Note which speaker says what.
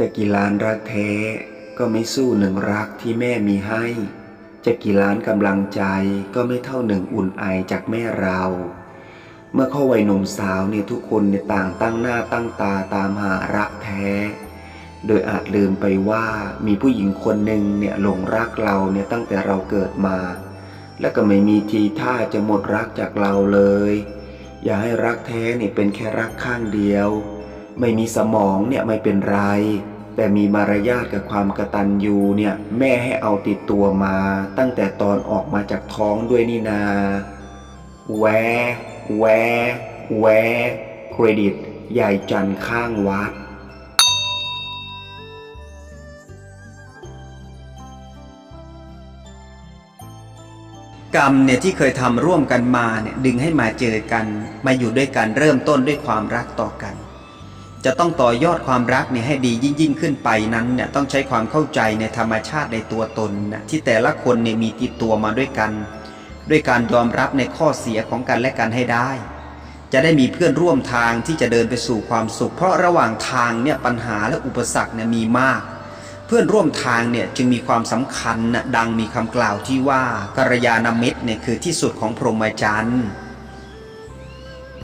Speaker 1: จะกี่ล้านรักแท้ก็ไม่สู้หนึ่งรักที่แม่มีให้ จะกี่ล้านกำลังใจก็ไม่เท่าหนึ่งอุ่นไอจากแม่เรา เมื่อเข้าวัยหนุ่มสาวเนี่ยทุกคนเนี่ยต่างตั้งหน้าตั้งตาตามหารักแท้ โดยอาจลืมไปว่ามีผู้หญิงคนหนึ่งเนี่ยหลงรักเราเนี่ยตั้งแต่เราเกิดมา และก็ไม่มีทีท่าจะหมดรักจากเราเลย อย่าให้รักแท้เนี่ยเป็นแค่รักข้างเดียว ไม่มีสมองเนี่ยไม่เป็นไร แต่มีมารยาทกับความกระตันยูเนี่ยแม่ให้เอาติดตัวมา ตั้งแต่ตอนออกมาจากท้องด้วยนี่นาแวแวแวเครดิตยายจันข้างวัด
Speaker 2: กรรมเนี่ยที่เคยทำร่วมกันมาเนี่ยดึงให้มาเจอกัน มาอยู่ด้วยกันเริ่มต้นด้วยความรักต่อกัน จะต้องต่อยอดความรักเนี่ยให้ดียิ่งยิ่งขึ้นไปนั้นเนี่ยต้องใช้ความเข้าใจในธรรมชาติในตัวตนนะที่แต่ละคนเนี่ยมีติดตัวมาด้วยกัน ด้วยการยอมรับในข้อเสียของกันและกันให้ได้ จะได้มีเพื่อนร่วมทางที่จะเดินไปสู่ความสุข เพราะระหว่างทางเนี่ยปัญหาและอุปสรรคเนี่ยมีมาก เพื่อนร่วมทางเนี่ยจึงมีความสำคัญนะดังมีคำกล่าวที่ว่ากัลยาณมิตรเนี่ยคือที่สุดของพรหมจรรย์